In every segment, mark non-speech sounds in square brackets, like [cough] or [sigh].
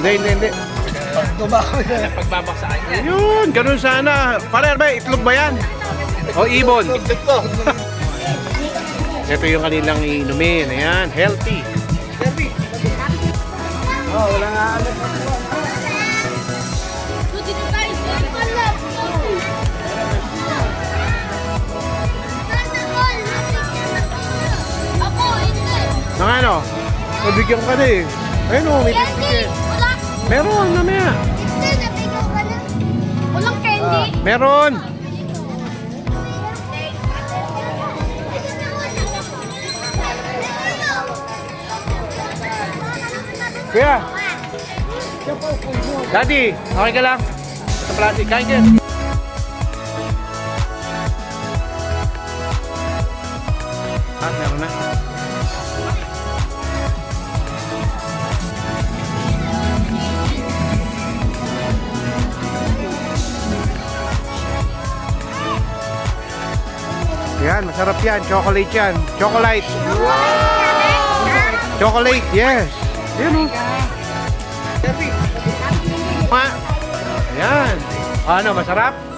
Hindi, hindi, hindi. Pagbabaksakan niya. Yun, ganun sana. Pare, ba, itlog ba yan? O ibon? Ito yung kanilang inumin. Ayan, healthy. Dito Nang ano? Nabigyan ka na eh. Ayun o, may Candy! biscuit. Wala. Meron, mamaya. Hindi, nabigyan ka na. Walang candy. Meron. Kuya. Daddy, okay ka lang? Sa plastic, kain ka. Ah, meron na. Yan, masarap yan. Chocolate yan. Chocolate. Chocolate, yes. Yan o. Ayan. Ano, masarap?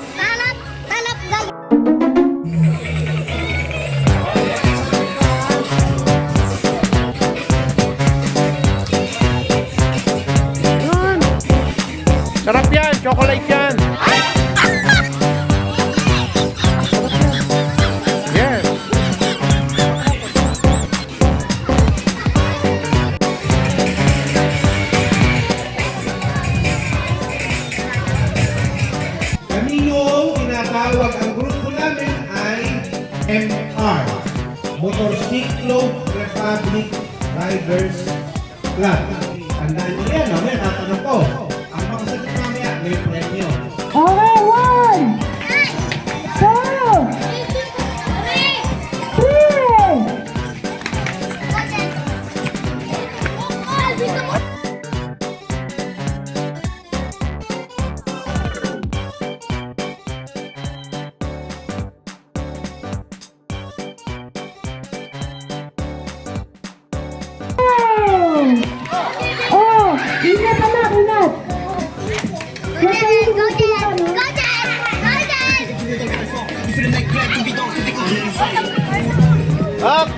Club. Tandaan niyo yan, mamaya tatanong ko. Ang makasagot mamaya, may premyo. Okay, Up.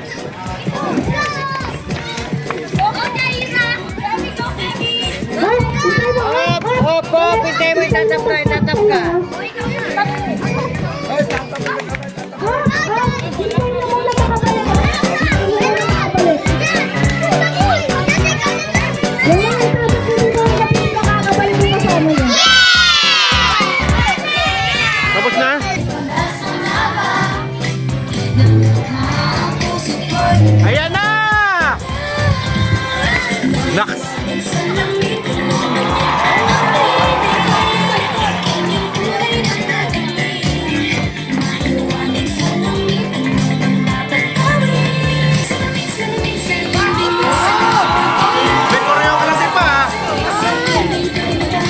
Up. Up. Up. Itay mo, itatap ka, itatap ka.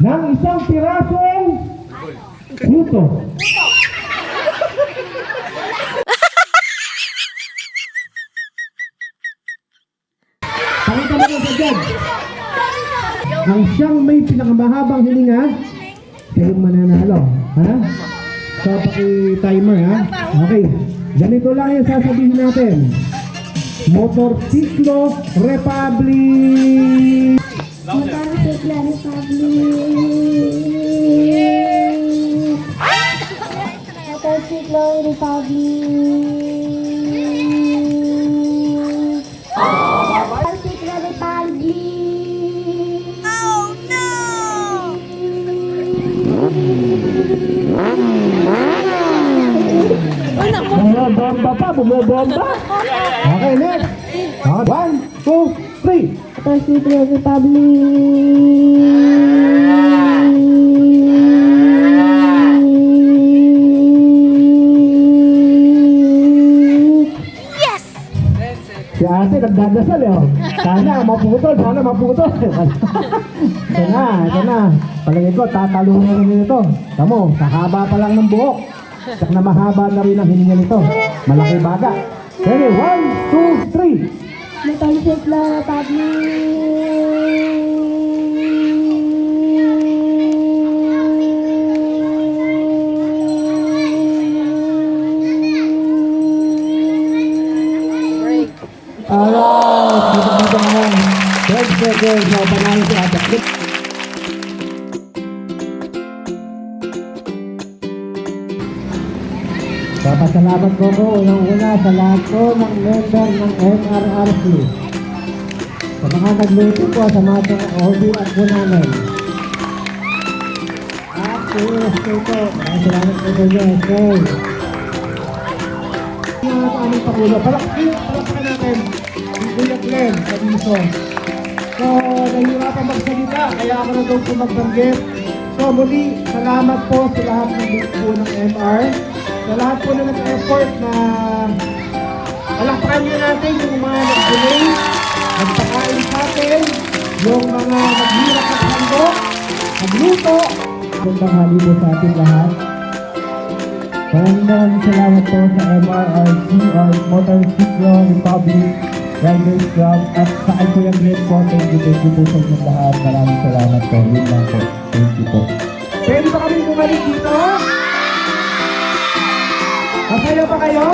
ng isang pirasong puto. Pakita mo sa judge. Ang siyang may pinakamahabang hininga, siya yung mananalo. Ha? So, paki-timer ha? Okay. Ganito lang yung sasabihin natin. Motorsiklo Republic! Motorsiklo Republic. Motorsiklo Republic. Motorsiklo Republic. Oh no! Bumobomba pa, bumobomba! Okay, next! One, two, Motorcycle Republic. Si ate nagdadasal eh. oh. Sana maputol, sana maputol. [laughs] ito na, ito na. Palagay ko, tatalunan na nito. Tamo, sa haba pa lang ng buhok. Sak na mahaba na rin ang hininga nito. Malaki baga. Ready, one, two, three. Motorcycle Republic. Alright, dito dito naman. 12 seconds na panalo si Papasalamat ko po unang-una sa lahat po ng member ng MRRC. Sa mga nagluto po sa mga hobby at po namin. At sa USK po, maraming salamat po sa USK. Yung sa aming Pangulo, palakpakan palakpakan natin Kuya Glenn Abiso. So, nahihirapan magsalita, kaya ako na daw po magbanggit. So, muli, salamat po sa lahat ng po ng MR. Sa lahat po na nag-effort na palakpakan nyo natin yung mga nag-donate, nagpakain sa atin, yung mga naghirap at handok, nagluto. Magandang hali po sa ating lahat. Maraming maraming salamat po sa MRRC or Motorcycle Republic Riders Club at sa Kuya Glenn po. Thank you, thank you po sa inyong lahat. Maraming salamat po. Yun lang po. Thank you po. Pwede ba kami bumalik dito? Masaya ba kayo?